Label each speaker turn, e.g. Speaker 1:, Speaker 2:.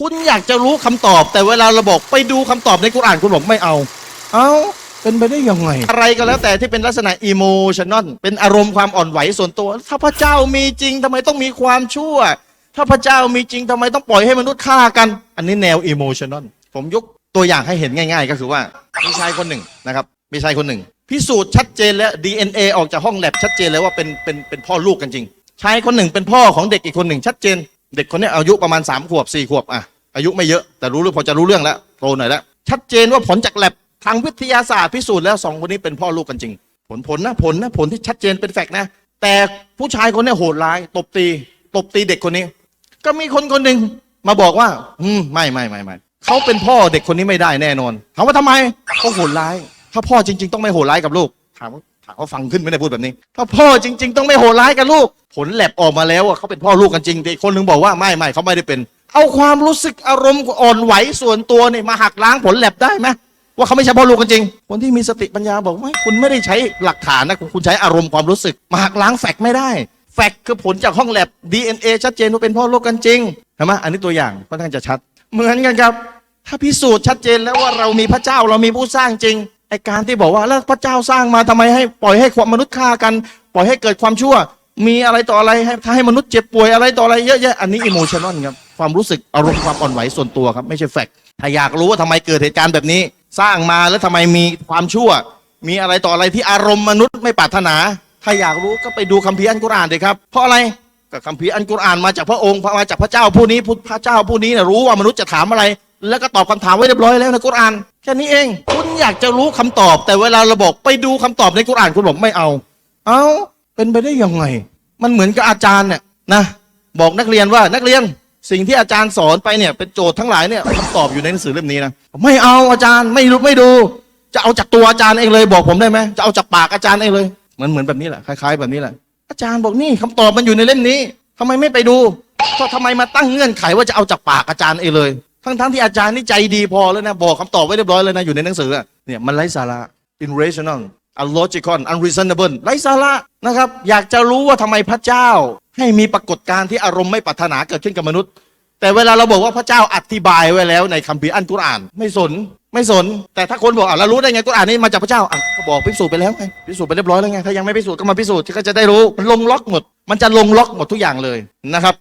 Speaker 1: คุณอยากจะรู้คำตอบ แต่เวลาเราบอกไปดูคำตอบในกุรอานคุณบอกไม่เอา เอาเป็นไปได้ยังไง อะไรก็แล้วแต่ที่เป็นลักษณะอิโมชันนอลเป็นอารมณ์ความอ่อนไหวส่วนตัว ถ้าพระเจ้ามีจริงทำไมต้องมีความชั่ว ถ้าพระเจ้ามีจริงทำไมต้องปล่อยให้มนุษย์ฆ่ากัน อันนี้แนวอิโมชันนอลผมยกตัวอย่างให้เห็นง่าย ๆ ก็คือว่ามีชายคนหนึ่งนะครับมีชายคนหนึ่ง พิสูจน์ชัดเจนแล้ว DNA ออกจากห้องแลบชัดเจนเลยว่าเป็นเป็นเป็นพ่อลูกกันจริงชายคนหนึ่งเป็นพ่อของเด็กอีกคนหนึ่งชัดเจน เด็กคนนี้อายุประมาณ3ขวบ4ขวบอะอายุไม่เยอะแต่รู้เรื่องพอจะรู้เรื่องแล้วโตหน่อยแล้วชัดเจนว่าผลจากแลบทางวิทยาศาสตร์พิสูจน์แล้วสองคนนี้เป็นพ่อลูกกันจริง ผลผลนะผลนะผลที่ชัดเจนเป็นแฟกต์นะ แต่ผู้ชายคนนี้โหดร้าย ตบตี ตบตีเด็กคนนี้ ก็มีคนคนหนึ่งมาบอกว่า อืมไม่ไม่ไม่ไม่เขาเป็นพ่อเด็กคนนี้ไม่ได้แน่นอนถามว่าทำไมเขาโหดร้าย ถ้าพ่อจริง ๆ ต้องไม่โหดร้ายกับลูกถามว่า ถามว่าฟังขึ้นไหมเนี่ได้พูดแบบนี้ ถ้าพ่อจริง ๆ ต้องไม่โหดร้ายกับลูก ผลแลบออกมาแล้วว่าเขาเป็นพ่อลูกกันจริงแต่อีกคนหนึ่งบอกว่าไม่ไม่เขาไม่ได้เป็น เอาความรู้สึกอารมณ์อ่อนไหวส่วนตัวเนี่ยมาหักล้างผลแลบได้ไหมว่าเขาไม่ใช่พ่อลูกกันจริง คนที่มีสติปัญญาบอกว่าคุณไม่ได้ใช้หลักฐานนะคุณใช้อารมณ์ความรู้สึก มาหักล้างแฟกต์ไม่ได้ แฟกต์คือผลจากห้องแลบ DNA ชัดเจนว่าเป็นพ่อลูกกันจริงเห็นไหมอันนี้ตัวอย่างค่อนข้างจะชัด เหมือนกันครับ ถ้าพิสูจน์ชัดเจนแล้วว่าเรามีพระเจ้าเรามีผู้สร้างจริง ไอการที่บอกว่าแล้วพระเจ้าสร้างมาทำไมให้ปล่อยให้ความมนุษย์ฆ่ากัน ปล่อยให้เกิดความชั่ว มีอะไรต่ออะไรให้ถ้าให้มนุษย์เจ็บป่วยอะไรต่ออะไรเยอะแยะอันนี้อิโมชันอลครับความรู้สึกอารมณ์ความอ่อนไหวส่วนตัวครับไม่ใช่แฟกต์ถ้าอยากรู้ว่าทำไมเกิดเหตุการณ์แบบนี้ สร้างมาแล้วทำไมมีความชั่ว มีอะไรต่ออะไรที่อารมณ์มนุษย์ไม่ปรารถนา ถ้าอยากรู้ก็ไปดูคัมภีร์อันกุรอานเลยครับเพราะอะไรก็คัมภีร์อันกุรอานมาจากพระองค์มาจากพระเจ้าผู้นี้พระเจ้าผู้นี้นะรู้ว่ามนุษย์จะถามอะไร แล้วก็ตอบคำถามไว้เรียบร้อยแล้วในกุรอานแค่นี้เอง อยากจะรู้คำตอบ แต่เวลาเราบอกไปดูคำตอบในกุรอานคุณบอกไม่เอา เอาเป็นไปได้ยังไง มันเหมือนกับอาจารย์เนี่ยนะ บอกนักเรียนว่านักเรียนสิ่งที่อาจารย์สอนไปเนี่ย เป็นโจทย์ทั้งหลายเนี่ยคำตอบอยู่ในหนังสือเล่มนี้นะไม่เอาอาจารย์ไม่รู้ไม่ดู จะเอาจากตัวอาจารย์เองเลยบอกผมได้ไหมจะเอาจากปากอาจารย์เองเลยเหมือนเหมือนแบบนี้แหละคล้ายๆแบบนี้แหละอาจารย์บอกนี่คำตอบมันอยู่ในเล่มนี้ทำไมไม่ไปดูก็ทำไมมาตั้งเงื่อนไขว่าจะเอาจากปากอาจารย์เองเลย ทั้งๆที่อาจารย์นี่ใจดีพอแล้วนะ บอกคำตอบไว้เรียบร้อยเลยนะ อยู่ในหนังสืออะเนี่ยมันไร้สาระ irrational unlogical unreasonable ไร้สาระนะครับ อยากจะรู้ว่าทำไมพระเจ้า ให้มีปรากฏการณ์ที่อารมณ์ไม่ปรารถนาเกิดขึ้นกับมนุษย์ แต่เวลาเราบอกว่าพระเจ้าอธิบายไว้แล้วในคัมภีร์อันกุรอาน ไม่สนไม่สน แต่ถ้าคนบอกอะเรารู้ได้ไงกุรอานนี่มาจากพระเจ้าอะก็บอกพิสูจน์ไปแล้วไงพิสูจน์ไปเรียบร้อยแล้วไงถ้ายังไม่พิสูจน์ก็มาพิสูจน์ก็จะได้รู้มันลงล็อกหมด มันจะลงล็อกหมดทุกอย่างเลยนะครับ